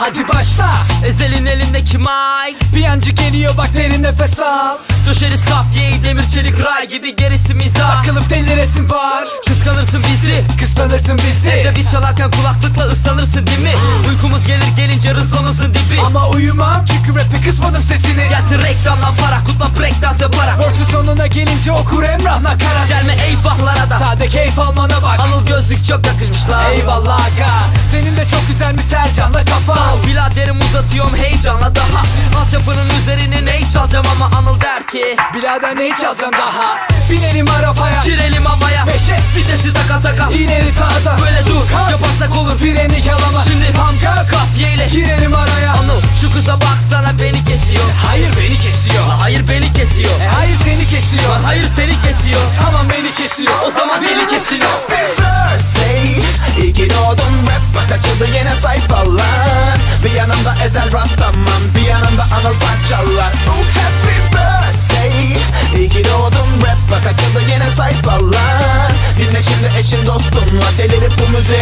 Hadi başla. Ezel'in elindeki mic. Bir yancı geliyor bak derin nefes al. Döşeriz kafyeyi demir çelik ray gibi gerisi mizah. Takılıp deliresin var. Kıskanırsın bizi Kıskanırsın bizi. Evde diş çalarken kulaklıkla ıslanırsın değil mi? Uykumuz gelir gelince rızlanırsın dibi Ama uyumam çünkü rap'i kısmadım sesini. Gelsin reklamdan para kutla breakdance yaparak. Verse sonuna gelince okur Emrah nakarat Gelme eyvahlara da. Sade keyif almana bak. Anıl gözlük çok yakışmışlar Eyvallah aga biraderim uzatıyorum heyecanla daha. Altyapının üzerine ney çalacağım ama Anıl der ki Birader neyi çalacaksın daha? Binelim arabaya. Girelim havaya. Beşe Vitesi taka taka. İleri tağda Böyle dur Kalk. yaparsak olur. Freni yalama. Şimdi tam gaz Kafiyeyle. Girelim araya. Anıl şu kıza baksana beni kesiyor. Hayır beni kesiyor. Hayır beni kesiyor. E hayır seni kesiyor. Hayır seni kesiyor. Tamam beni kesiyor. O zaman beni kesiyor. birthday. İyi ki doğdun rap bak açıldı yine sayfalar Ezel Rastaman Bir yanımda Anıl Parçalar Oh happy birthday. İyi ki doğdun. Rap bak açıldı yine sayfalar. Dinle şimdi eşin dostunla Delirip bu doysunlar